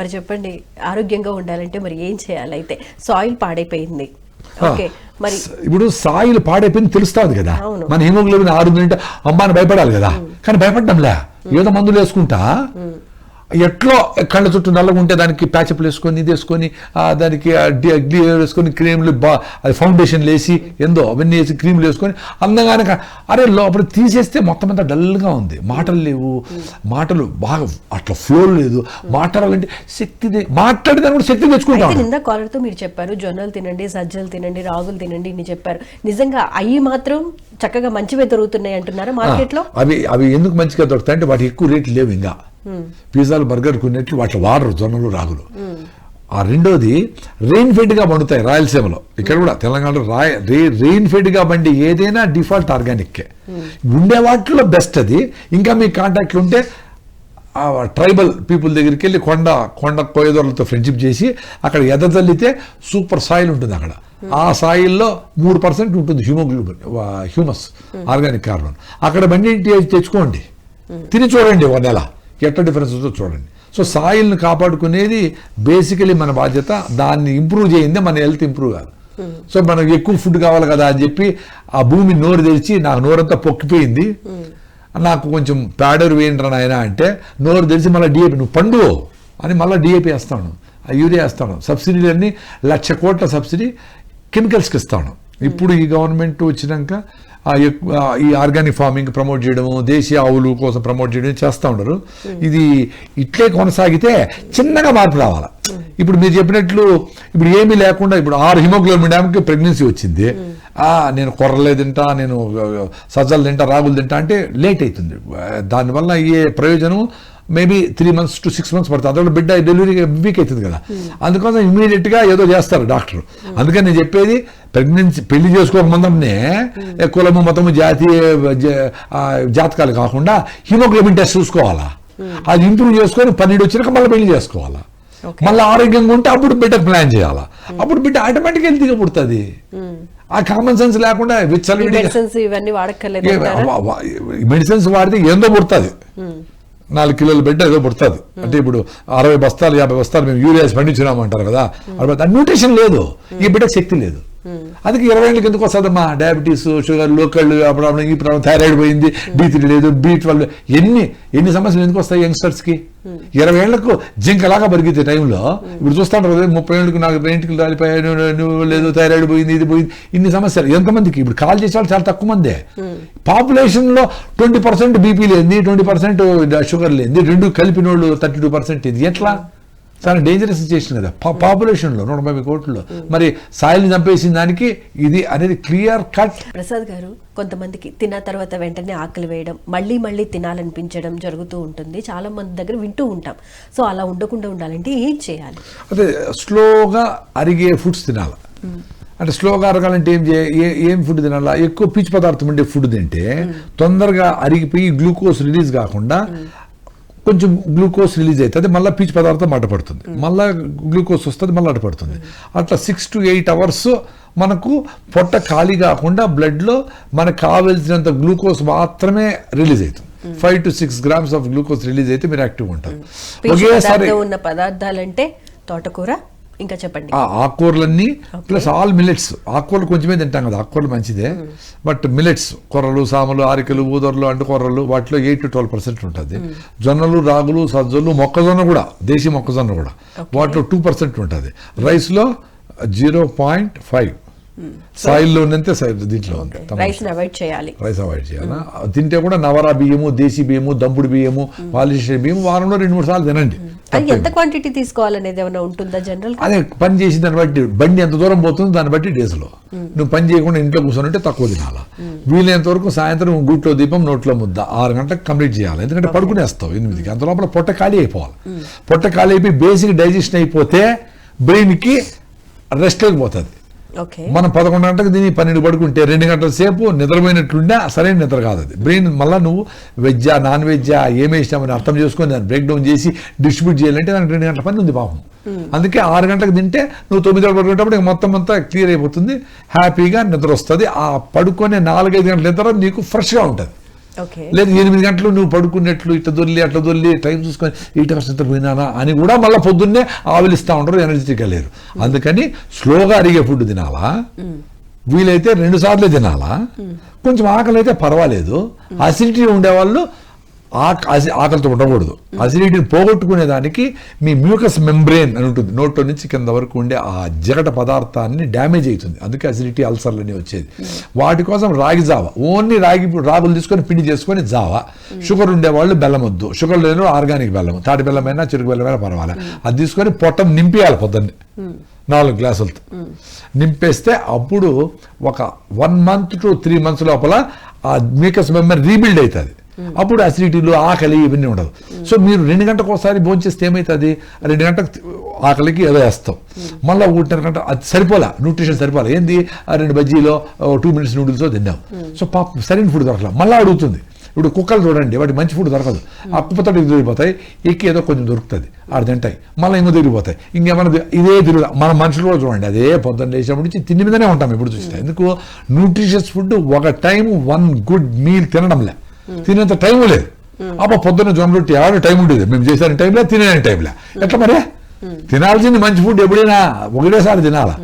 మరి చెప్పండి ఆరోగ్యంగా ఉండాలంటే మరి ఏం చేయాలి అయితే? సాయిల్ పాడైపోయింది. ఓకే మరి ఇప్పుడు సాయిల్ పాడైపోయింది తెలుస్తుంది కదా. మన హిమోగ్లోబిన్ ఆరు అంటే అమ్మాని భయపడాలి కదా. కానీ భయపడ్డంలే. ఏదో మందులు వేసుకుంటా. ఎట్లో కళ్ళ చుట్టూ నల్లగా ఉంటే దానికి ప్యాచప్లు వేసుకొని ఇది వేసుకొని దానికి గ్లీ వేసుకొని క్రీమ్లు బా అది ఫౌండేషన్ వేసి ఏందో అవన్నీ వేసి క్రీమ్లు వేసుకొని అందంగానే అరే లోపల తీసేస్తే మొత్తం అంతా డల్గా ఉంది. మాటలు లేవు. మాటలు బాగా అట్లా ఫ్లో లేదు. మాట్లాడాలంటే శక్తి మాట్లాడేదాన్ని కూడా శక్తి తెచ్చుకుంటాం నింద కాలర్తో మీరు చెప్పారు జొన్నలు తినండి సజ్జలు తినండి రాగులు తినండి ఇన్ని చెప్పారు. నిజంగా అవి మాత్రం చక్కగా మంచివే దొరుకుతున్నాయి అంటున్నారా మార్కెట్లో అవి అవి ఎందుకు మంచిగా దొరుకుతాయి అంటే వాటి ఎక్కువ రేట్లు లేవు ఇంకా. పిజ్జాలు బర్గర్ కొనేట్లు వాటిలో వాడరు జొన్నలు రాగులు. ఆ రెండోది రెయిన్ ఫెడ్ పండుతాయి రాయలసీమలో. ఇక్కడ కూడా తెలంగాణలో రాయ రే రెయిన్ ఫెడ్ బండి ఏదైనా డిఫాల్ట్ ఆర్గానిక్ ఉండే వాటిలో బెస్ట్ అది. ఇంకా మీ కాంటాక్ట్ ఉంటే ట్రైబల్ పీపుల్ దగ్గరికి వెళ్ళి కొండ కొండ కోయదొరలతో ఫ్రెండ్షిప్ చేసి అక్కడ ఎదతల్లితే సూపర్ సాయిల్ ఉంటుంది అక్కడ. ఆ సాయిల్లో మూడు పర్సెంట్ ఉంటుంది హ్యూమోగ్లోబిన్ హ్యూమస్ ఆర్గానిక్ కార్బన్. అక్కడ బండి తెచ్చుకోండి. తిని చూడండి ఒక నెల. ఎట్లా డిఫరెన్స్ ఉందో చూడండి. సో సాయిల్ని కాపాడుకునేది బేసికలీ మన బాధ్యత దాన్ని ఇంప్రూవ్ చేయిందే మన హెల్త్ ఇంప్రూవ్ కాదు. సో మనకు ఎక్కువ ఫుడ్ కావాలి కదా అని చెప్పి ఆ భూమి నోరు తెరిచి నాకు నోరంతా పొక్కిపోయింది. నాకు కొంచెం ప్యాడర్ వేయండి నాయన అంటే నోరు తెరిచి మళ్ళీ డిఏపి నువ్వు పండు అని మళ్ళీ డిఏపి వేస్తాను. ఆ యూరియా వేస్తాను. సబ్సిడీలన్నీ లక్ష కోట్ల సబ్సిడీ కెమికల్స్కి ఇస్తాను. ఇప్పుడు ఈ గవర్నమెంట్ వచ్చినాక ఈ ఆర్గానిక్ ఫార్మింగ్ ప్రమోట్ చేయడము దేశీయ ఆవులు కోసం ప్రమోట్ చేయడం చేస్తూ ఉండరు. ఇది ఇట్లే కొనసాగితే చిన్నగా మార్పు రావాలి. ఇప్పుడు మీరు చెప్పినట్లు ఇప్పుడు ఏమీ లేకుండా ఇప్పుడు ఆరు హిమోగ్లోబిన్ డ్యామ్కి ప్రెగ్నెన్సీ వచ్చింది. ఆ నేను కొర్రలే తింటా నేను సజ్జలు తింటా రాగులు తింటా అంటే లేట్ అవుతుంది. దానివల్ల అయ్యే ప్రయోజనం maybe three months to six months పడుతుంది. అందులో బిడ్డ డెలివరీ వీక్ అవుతుంది కదా. అందుకోసం ఇమీడియట్గా ఏదో చేస్తారు డాక్టర్. అందుకని నేను చెప్పేది ప్రెగ్నెన్సీ పెళ్ళి చేసుకోక ముందరనే ఏ కులము మతము జాతి జాతకాలు కాకుండా హిమోగ్లోబిన్ టెస్ట్ చూసుకోవాలా? అది ఇంప్రూవ్ చేసుకొని పన్నెండు వచ్చినాక మళ్ళీ పెళ్ళి చేసుకోవాలా. మళ్ళీ ఆరోగ్యంగా ఉంటే అప్పుడు బిడ్డ ప్లాన్ చేయాలా? అప్పుడు బిడ్డ ఆటోమేటిక్ హెల్తీగా పుడుతుంది. ఆ కామన్ సెన్స్ లేకుండా విచ్చలవిడిగా మెడిసిన్స్ ఇవన్నీ వాడక్కర్లేదు అంటారా? మెడిసిన్స్ వాడితే ఏందో పుడుతుంది. నాలుగు కిలోల బిడ్డ ఏదో పుడుతుంది. అంటే ఇప్పుడు అరవై బస్తాలు యాభై బస్తాలు మేము యూరియాస్ పండించినాము అంటారు కదా అరవై న్యూట్రిషన్ లేదు. ఈ బిడ్డకు శక్తి లేదు. అందుకే ఇరవై ఏళ్ళకి ఎందుకు వస్తుందమ్మా? డయాబెటీస్ షుగర్ లోకల్ ప్రాబ్లం ఈ ప్రాబ్లం థైరాయిడ్ పోయింది డీ త్రీ లేదు బీ ట్వెల్వ్ ఎన్ని ఎన్ని సమస్యలు ఎందుకు వస్తాయి యంగ్స్టర్స్కి ఇరవై ఏళ్ళకు జింకలాగా పరిగెత్తే టైంలో ఇప్పుడు చూస్తాంటారు కదా ముప్పై ఏళ్ళకి నాకు బ్రెయిన్కి రాలిపోయాయి నువ్వు- లేదు థైరాయిడ్ పోయింది ఇది పోయింది. ఇన్ని సమస్యలు. ఎంతమందికి? ఇప్పుడు కాల్ చేసే వాళ్ళు చాలా తక్కువ మందే. పాపులేషన్లో ట్వంటీ పర్సెంట్ బీపీ లేని ట్వంటీ పర్సెంట్ షుగర్ లేని రెండు కలిపిన వాళ్ళు థర్టీ టూ పర్సెంట్ ఇది. ఎట్లా? చాలా డేంజరస్ సిచ్యుయేషన్ కదా. పాపులేషన్లో నూట ముప్పై కోట్లలో. మరి సాయిల్ని చంపేసిన దానికి ఇది అనేది క్లియర్ కట్ ప్రసాద్ గారు కొంతమందికి తిన్న తర్వాత వెంటనే ఆకలి వేయడం మళ్ళీ మళ్ళీ తినాలనిపించడం జరుగుతూ ఉంటుంది. చాలా మంది దగ్గర వింటూ ఉంటాం. సో అలా ఉండకుండా ఉండాలంటే ఏం చేయాలి? అదే స్లోగా అరిగే ఫుడ్స్ తినాలి. అంటే స్లోగా అరగాలంటే ఏం చే ఏ- ఏం ఫుడ్ తినాలా? ఎక్కువ పీచు పదార్థం ఉండే ఫుడ్ తింటే తొందరగా అరిగిపోయి గ్లూకోజ్ రిలీజ్ కాకుండా కొంచెం గ్లూకోజ్ రిలీజ్ అవుతుంది మళ్ళీ పీచు పదార్థం అడ్డపడుతుంది మళ్ళీ గ్లూకోజ్ వస్తుంది మళ్ళీ అడ్డపడుతుంది అట్లా సిక్స్ టు ఎయిట్ అవర్స్ మనకు పొట్ట ఖాళీ కాకుండా బ్లడ్లో మనకు కావలసినంత గ్లూకోజ్ మాత్రమే రిలీజ్ అవుతుంది. Five to six grams of glucose release అయితే మీరు యాక్టివ్ ఉంటారు. ఒకేసారి ఉన్న పదార్థాలంటే తోటకూర ఇంకా చెప్పండి. ఆ ఆకుకూరలన్నీ ప్లస్ ఆల్ మిల్లెట్స్ ఆకుకూరలు కొంచెమే తింటాం కదా ఆకుకూరలు మంచిదే. బట్ మిల్లెట్స్ కొర్రలు సామలు ఆరికలు ఊదర్లు అంటుకొర్రలు వాటిలో ఎయిట్ టు ట్వెల్వ్ పర్సెంట్ ఉంటుంది. జొన్నలు రాగులు సజ్జలు మొక్కజొన్న కూడా దేశీ మొక్కజొన్న కూడా వాటిలో టూ పర్సెంట్ ఉంటుంది. రైస్లో జీరో పాయింట్ ఫైవ్. సాయిల్లో ఉన్నంతే సై- దీంట్లో ఉంది. రైస్ అవాయిడ్ చేయాలి. రైస్ అవాయిడ్ చేయాలా? తింటే కూడా నవరా బియ్యము దేశీ బియ్యము దంపుడు బియ్యము పాలిష్ బియ్యము వారంలో రెండు మూడు సార్లు తినండి. అది ఎంత క్వాంటిటీ తీసుకోవాలనేది ఏమైనా ఉంటుందా జనరల్ అదే పని చేసిన దాన్ని బట్టి బండి ఎంత దూరం పోతుందో దాన్ని బట్టి డేస్లో నువ్వు పని చేయకుండా ఇంట్లో కూర్చొని తక్కువ తినాలా. వీలైనంత వరకు సాయంత్రం గూట్లో దీపం నోట్లో ముద్ద ఆరు గంటలకు కంప్లీట్ చేయాలి. ఎందుకంటే పడుకునేస్తావు ఎనిమిదికి. అంత లోపల పొట్ట ఖాళీ అయిపోవాలి. పొట్ట ఖాళీ అయిపోయి బేసిక్ డైజెషన్ అయిపోతే బ్రెయిన్కి రెస్ట్లోకి పోతుంది. ఓకే మనం పదకొండు గంటలకు దీన్ని పన్నెండు పడుకుంటే రెండు గంటల సేపు నిద్రపోయినట్లుండే సరైన నిద్ర కాదు అది. బ్రెయిన్ మళ్ళీ నువ్వు వెజ్జా నాన్ వెజ్జా ఏమి ఇష్టమని అర్థం చేసుకొని దాన్ని బ్రేక్ డౌన్ చేసి డిస్ట్రిబ్యూట్ చేయాలంటే దానికి రెండు గంటల పని ఉంది పాపం. అందుకే ఆరు గంటలకు తింటే నువ్వు తొమ్మిది గంటలకు పడుకునేటప్పుడు ఇక మొత్తం అంతా క్లియర్ అయిపోతుంది. హ్యాపీగా నిద్ర వస్తుంది. ఆ పడుకునే నాలుగైదు గంటల నిద్ర నీకు ఫ్రెష్గా ఉంటుంది. లేదు ఎనిమిది గంటలు నువ్వు పడుకున్నట్లు ఇట్లా దొల్లి అట్లా దొల్లి టైం చూసుకొని ఇటు వస్తుంది పోయినానా అని కూడా మళ్ళీ పొద్దున్నే ఆవిలిస్తూ ఉంటారు ఎనర్జెటిక్గా లేరు. అందుకని స్లోగా అరిగే ఫుడ్ తినాలా? వీలైతే రెండు సార్లు తినాలా? కొంచెం ఆకలి అయితే పర్వాలేదు అసిడిటీ ఉండేవాళ్ళు ఆకలితో ఉండకూడదు. అసిడిటీని పోగొట్టుకునే దానికి మీ మ్యూకస్ మెంబ్రెయిన్ అని ఉంటుంది. నోట్లో నుంచి కింద వరకు ఉండే ఆ జగట పదార్థాన్ని డ్యామేజ్ అవుతుంది. అందుకే అసిడిటీ అల్సర్లు అని వచ్చేది. వాటి కోసం రాగి జావ. ఓన్లీ రాగి రాగులు తీసుకొని పిండి చేసుకొని జావ. షుగర్ ఉండేవాళ్ళు బెల్లం వద్దు. షుగర్ లేని ఆర్గానిక్ బెల్లం. తాటి బెల్లమైనా చెరుకు బెల్లమైనా పర్వాలేదు అది తీసుకొని పొట్టం నింపేయాలి పొద్దున్నే. నాలుగు గ్లాసులతో. నింపేస్తే అప్పుడు ఒక one month to three months లోపల ఆ మీకస్ మెంబర్ రీబిల్డ్ అవుతుంది. అప్పుడు అసిడిటీలు ఆకలి ఇవన్నీ ఉండదు సో మీరు రెండు గంటలకు ఒకసారి భోంచేస్తే ఏమవుతుంది రెండు గంటలకు ఆకలికి ఏదో వేస్తాం మళ్ళీ ఒకటిన్నర గంట అది సరిపోలే న్యూట్రిషన్ సరిపోలే. ఏంది? ఆ రెండు బజ్జీలో టూ మినిట్స్ నూడిల్స్ తిన్నాం. సో పాప సరైన ఫుడ్ దొరకలే. మళ్ళీ అడుగుతుంది. ఇప్పుడు కుక్కలు చూడండి వాటి మంచి ఫుడ్ దొరకదు. ఆ కుప్పతోటి దొరికిపోతాయి ఎక్కి ఏదో కొంచెం దొరుకుతుంది. ఆడ తింటాయి. మళ్ళీ ఇంకో దొరికిపోతాయి ఇంకేమన్నా ఇదే తిరుగు మన మనుషులు కూడా చూడండి అదే పొద్దున్న లేచినప్పటి నుంచి తిండి మీదనే ఉంటాం ఎప్పుడు చూస్తే ఎందుకు? న్యూట్రిషియస్ ఫుడ్ ఒక టైం వన్ గుడ్ మీల్ తినడంలే. తినేంత టైం లేదు. అబ్బా పొద్దున్న జొన్న రొట్టి ఆడ టైం ఉండేది. మేము చేసిన టైంలో తినే టైంలో. ఎట్లా మరి? తినాల్సింది మంచి ఫుడ్ ఎప్పుడైనా ఒకటేసారి తినాలా?